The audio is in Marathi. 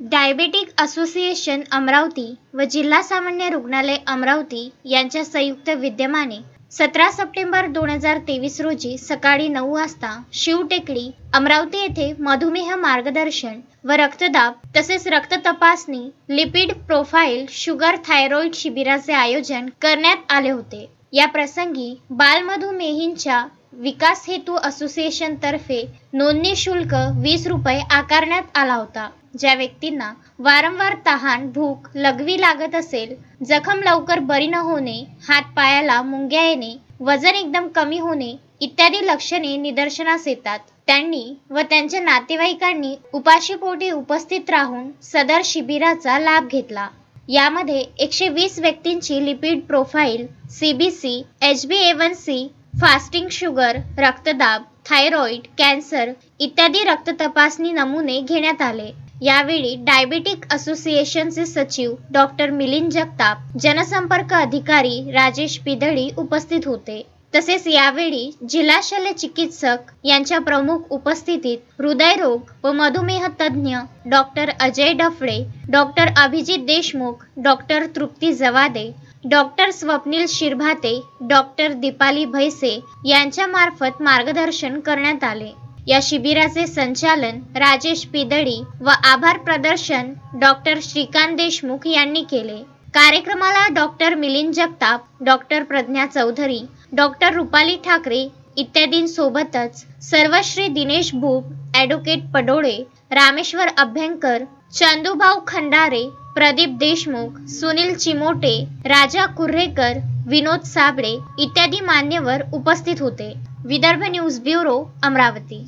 डायबेटिक असोसिएशन अमरावती व जिल्हा सामान्य रुग्णालय अमरावती यांच्या संयुक्त विद्यमाने सतरा सप्टेंबर दोन हजार तेवीस रोजी सकाळी नऊ वाजता शिवटेकडी अमरावती येथे मधुमेह मार्गदर्शन व रक्तदाब तसेच रक्त तपासणी लिपिड प्रोफाईल शुगर थायरॉइड शिबिराचे आयोजन करण्यात आले होते. या प्रसंगी बालमधुमेहींच्या विकास हेतू असोसिएशन तर्फे नोंदणी शुल्क वीस रुपये आकारण्यात आला होता. ज्या व्यक्तींना वारंवार तहान भूक लघवी लागत असेल जखम लवकर बरी न होणे हात पायाला मुंग्या येणे वजन एकदम कमी होणे इत्यादी लक्षणे निदर्शनास येतात. त्यांनी व त्यांच्या नातेवाईकांनी उपाशीपोटी उपस्थित राहून सदर शिबिराचा लाभ घेतला. यामध्ये एकशे वीस व्यक्तींची lipid profile C B C H B A one C fasting sugar रक्तदाब थायरॉइड कॅन्सर इत्यादी रक्त तपासणी नमुने घेण्यात आले. यावेळी डायबेटिक असोसिएशनचे सचिव डॉक्टर मिलिंद जगताप जनसंपर्क अधिकारी राजेश पिदळी उपस्थित होते. तसेच यावेळी जिल्हा शल्य चिकित्सक यांच्या प्रमुख उपस्थितीत हृदयरोग व मधुमेह तज्ज्ञ doctor Ajay Daphale doctor Abhijit Deshmukh doctor Trupti Jawade doctor Swapnil Shirbhate doctor Deepali Bhaise यांच्या मार्फत मार्गदर्शन करण्यात आले. या शिबिराचे संचालन राजेश पिदळी व आभार प्रदर्शन डॉक्टर श्रीकांत देशमुख यांनी केले. कार्यक्रमाला doctor Milind Jagtap doctor Pradnya Chaudhari doctor Rupali Thakare इत्यादींसोबतच सर्वश्री दिनेश भूप ॲडव्होकेट पडोळे रामेश्वर अभ्यंकर चंदूभाऊ खंडारे प्रदीप देशमुख सुनील चिमोटे राजा कुर्रेकर विनोद साबळे इत्यादी मान्यवर उपस्थित होते. Vidarbha news bureau Amravati.